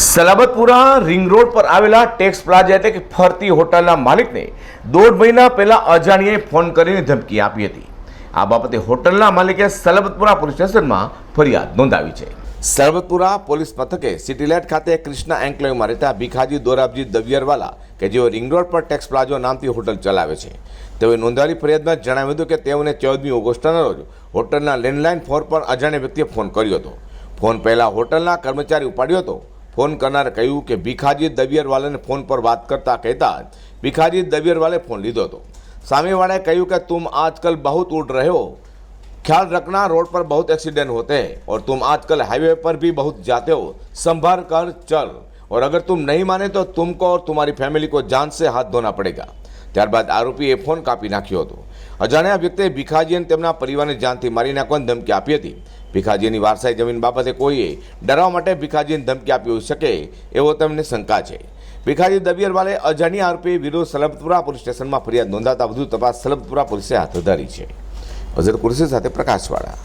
Salabatpura ring road પર આવેલા tax plaza એટલે કે ફરતી હોટલના માલિકને દોઢ મહિના પહેલાં અજાણીએ ફોન કરીને ધમકી આપી હતી. આ બાબતે હોટલના માલિકે સલાબતપુરા પોલીસ સ્ટેશનમાં ફરિયાદ નોંધાવી છે. સરબતપુરા પોલીસ મથકે સિટીલેટ ખાતે કૃષ્ણા એન્કલેવમાં રહેતા ભીખાજી દોરાબજી દવિયરવાલા કે જેઓ રિંગ રોડ પર ટેક્સ પ્લાઝો નામથી હોટલ ચલાવે છે, તેઓએ નોંધાવેલી ફરિયાદમાં જણાવ્યું હતું કે તેઓને ચૌદમી ઓગસ્ટના રોજ હોટલના લેન્ડલાઇન ફોન પર અજાણ્યા વ્યક્તિએ ફોન કર્યો હતો. ફોન પહેલાં હોટલના કર્મચારી ઉપાડ્યો હતો ફોન કરનારે કહ્યું કે ભીખાજી દવિયરવાલાને ફોન પર વાત કરતા કહેતા જ ભીખાજી દવિયરવાલે ફોન લીધો હતો સામેવાળાએ કહ્યું કે तुम आजकल बहुत उड़ रहे हो ख्याल रखना रोड पर बहुत एक्सीडेंट होते हैं और तुम आजकल हाईवे पर भी बहुत जाते हो संभल कर चल और अगर तुम नहीं माने तो तुमको और तुम्हारी फैमिली को जान से हाथ धोना पड़ेगा ત્યારબાદ આરોપીએ ફોન કાપી નાખ્યો હતો. અજાણ્યા વ્યક્તિએ ભીખાજી અને તેમના પરિવારને જાનથી મારી નાખવાની ધમકી આપી હતી. ભીખાજીની વારસાઈ જમીન બાબતે કોઈએ ડરાવવા માટે ભીખાજીને ધમકી આપી હોઈ શકે એવો તેમને શંકા છે. ભીખાજી દબિયરવાલે અજાણ્યા આરોપી વિરુદ્ધ સલબપુરા પોલીસ સ્ટેશનમાં ફરિયાદ નોંધાતા વધુ તપાસ સલબપુરા પોલીસે હાથ ધરી છે. અઝર કુરશી સાથે પ્રકાશવાળા.